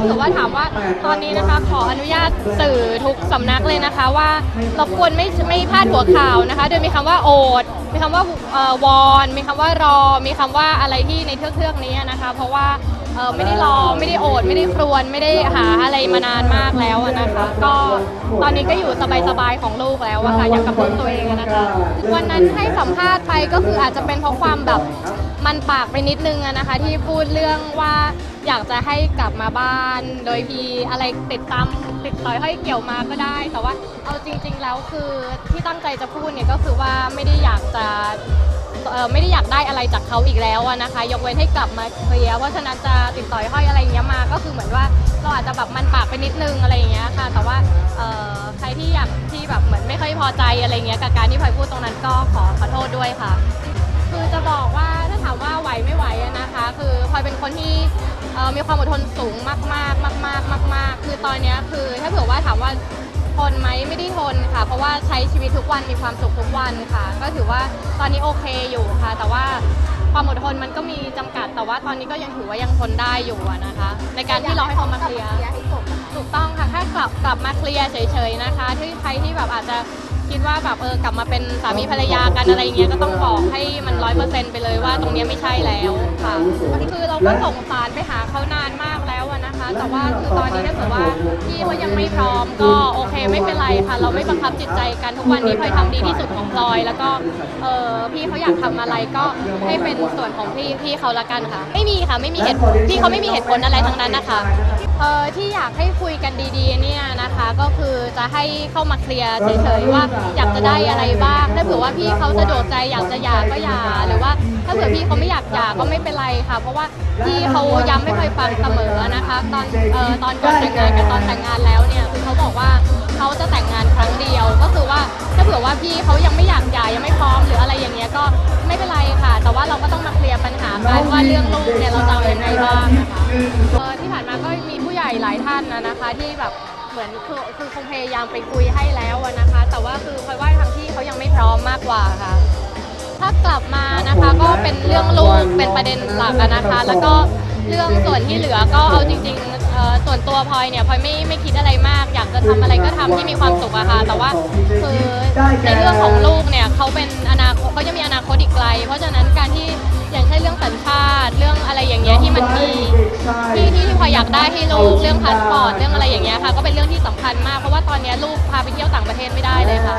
าเผื่อว่าถามว่าตอนนี้นะคะขออนุญาตสื่อทุกสำนักเลยนะคะว่ารบกวนไม่ไม่พลาดหัวข่าวนะคะ โดยมีคำว่าโอด มีคำว่าวอน มีคำว่ารอ มีคำว่าอะไรที่ในเทือกเทือกๆนี้นะคะ เพราะว่า เอ่อไม่ได้รอไม่ได้โอด ไม่ได้ครวญไม่ได้หาอะไรมานานมากแล้วอะนะคะ ก็ตอนนี้ก็อยู่สบายๆของลูกแล้วอะค่ะอยากกับลูกตัวเองอะนะคะ วันนั้นให้สัมภาษณ์ไปก็คืออาจจะเป็นเพราะความแบบมันปากไปนิดนึงอะนะคะ ที่พูดเรื่องว่าอยากจะให้กลับมาบ้าน โดยพีอะไรติดตามติดต่อยให้อยเกี่ยวมาก็ได้ แต่ว่าเอาจริง ๆ แล้วคือที่ตั้งใจจะพูดเนี่ยก็คือว่าไม่ได้อยากจะ เอ่อไม่ได้อยากได้อะไรจากเขาอีกแล้วอะนะคะ ยกเว้นให้กลับมาเคลียร์เพราะฉะนั้นจะติดต่อยห้อยอะไรอย่างเงี้ยมา ก็คือเหมือนว่าเราอาจจะแบบมันปากไปนิดนึงอะไรอย่างเงี้ยค่ะ แต่ว่าเอ่อใครที่อยากที่แบบเหมือนไม่ค่อยพอใจอะไรเงี้ยกับการที่พลอยพูดตรงนั้นก็ขอขอโทษด้วยค่ะ คือจะบอกว่าถ้าถามว่าไหวไม่ไหวอะนะคะ คือพลอยเป็นคนที่เอ่อมีความอดทนสูงมากๆมาก ๆ มาก ๆ คือตอนเนี้ยคือถ้าเผื่อว่าถามว่า ทนไหมไม่ได้ทนค่ะ เพราะว่าใช้ชีวิตทุกวันมีความสุขทุกวันค่ะ ก็ถือว่าตอนนี้โอเคอยู่ค่ะ แต่ว่าความอดทนมันก็มีจำกัด แต่ว่าตอนนี้ก็ยังถือว่ายังทนได้อยู่อะนะคะ ในการที่เราให้เขามาเคลียร์ ให้จบถูกต้องค่ะถ้ากลับกลับมาเคลียร์เฉยๆนะคะ ที่ใครที่แบบอาจจะคิดว่าแบบเออกลับมาเป็นสามีภรรยากันอะไรอย่างเงี้ยก็ต้องบอกให้มันร้อยเปอร์เซ็นต์ไปเลยว่าตรงเนี้ยไม่ใช่แล้วค่ะคือเราก็ส่งสารไปหาเขานานมาก แต่ว่าคือตอนนี้ถ้าเกิดว่าพี่เขายังไม่พร้อมก็โอเคไม่เป็น ค่ะ เราไม่บังคับจิตใจกันทุกวันนี้พลอยทำดีที่สุดของพลอย แล้วก็เออพี่เขาอยากทำอะไรก็ให้เป็นส่วนของพี่พี่เขาละกันค่ะ ไม่มีค่ะไม่มีเหตุผลพี่เขาไม่มีเหตุผลอะไรทั้งนั้นนะคะเออที่อยากให้คุยกันดีๆเนี่ยนะคะ ก็คือจะให้เข้ามาเคลียร์เฉยๆว่าอยากจะได้อะไรบ้างถ้าเผื่อว่าพี่เขาสะดวกใจอยากจะหย่าก็หย่าหรือว่า ถ้าเผื่อพี่เขาไม่อยากหย่าก็ไม่เป็นไรค่ะ เพราะว่าพี่เขาย้ำไม่เคยฟังเสมอนะคะ ตอนเอ่อตอนก่อนแต่งงานกับตอนแต่งงานแล้วเนี่ยคือเขาบอกว่า เขาจะแต่งงานครั้งเดียว ก็คือว่าถ้าเผื่อว่าพี่เขายังไม่อยากหย่ายังไม่พร้อมหรืออะไรอย่างเงี้ยก็ไม่เป็นไรค่ะ แต่ว่าเราก็ต้องมาเคลียร์ปัญหากันว่าเรื่องลูกเนี่ยเราจะเอายังไงบ้างนะคะเออที่ผ่านมาก็มีผู้ใหญ่หลายท่านนะนะคะ ที่แบบเหมือนคือคือคงพยายามไปคุยให้แล้วอะนะคะ แต่ว่าคือพลอยว่าทางที่เขายังไม่พร้อมมากกว่าค่ะ ถ้ากลับมานะคะก็เป็นเรื่องลูกเป็นประเด็นหลักอะนะคะ แล้วก็เรื่องส่วนที่เหลือก็เอาจริงๆเอ่อส่วนตัวพลอยเนี่ยพลอยไม่ไม่คิดอะไรมาก จะทำอะไรก็ทำที่มีความสุขอะค่ะ แต่ว่าคือในเรื่องของลูกเนี่ยเขาเป็นอนาคตเขาจะมีอนาคตอีกไกล เพราะฉะนั้นการที่อย่างเช่นเรื่องสัญชาติเรื่องอะไรอย่างเงี้ยที่มันมีที่ที่พอยอยากได้ให้ลูกเรื่องพาสปอร์ตเรื่องอะไรอย่างเงี้ยค่ะ ก็เป็นเรื่องที่สำคัญมากเพราะว่าตอนเนี้ยลูกพาไปเที่ยวต่างประเทศไม่ได้เลยค่ะ